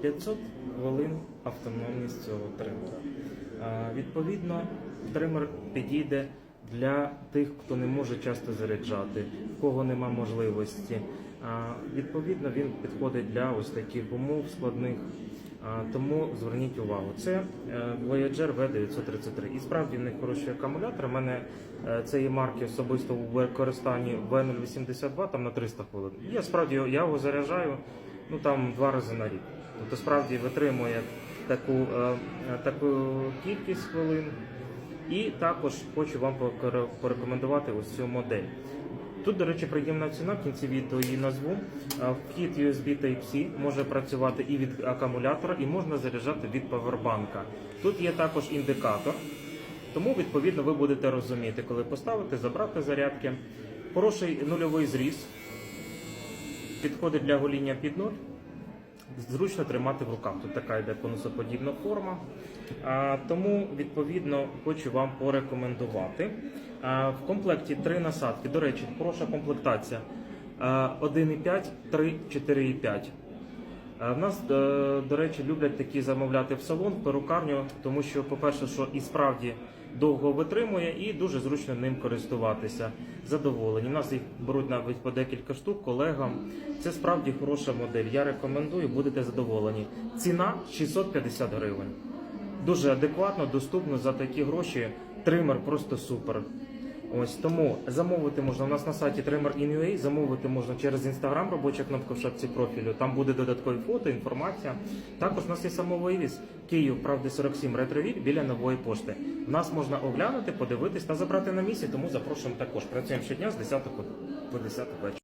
500 хвилин автономність цього тримера. Відповідно, тример підійде для тих, хто не може часто заряджати, в кого нема можливості. Відповідно, він підходить для ось таких умов складних. Тому зверніть увагу, це е, Voyager V933. І справді в них хороші акумулятори. У мене е, цієї марки особисто у використанні V082 там на 300 хвилин. Я справді я його заряджаю ну там два рази на рік. Тобто справді витримує таку, е, е, таку кількість хвилин. І також хочу вам порекомендувати ось цю модель. Тут, до речі, приємна ціна, в кінці відео її назву. Вхід USB Type-C може працювати і від акумулятора, і можна заряджати від павербанка. Тут є також індикатор, тому відповідно ви будете розуміти, коли поставити, забрати зарядки. Хороший нульовий зріз, підходить для гоління під нуль. Зручно тримати в руках. Тут така йде конусоподібна форма. Тому, відповідно, хочу вам порекомендувати. В комплекті три насадки. До речі, хороша комплектація. А, 1,5, 3, 4,5. В нас, е, до речі, люблять такі замовляти в салон, в перукарню, тому що, по-перше, що і справді довго витримує, і дуже зручно ним користуватися. Задоволені. У нас їх беруть навіть по декілька штук колегам. Це справді хороша модель. Я рекомендую, будете задоволені. Ціна 650 гривень. Дуже адекватно, доступно за такі гроші. Тример просто супер. Ось тому замовити можна у нас на сайті Trimmer.in.ua, замовити можна через інстаграм, робоча кнопка в шапці профілю. Там буде додаткові фото, інформація. Також у нас є самовивіз Київ, правди 47 ретровіль біля нової пошти. Нас можна оглянути, подивитись та забрати на місці, тому запрошуємо також. Працюємо щодня з 10 по 10 вечора.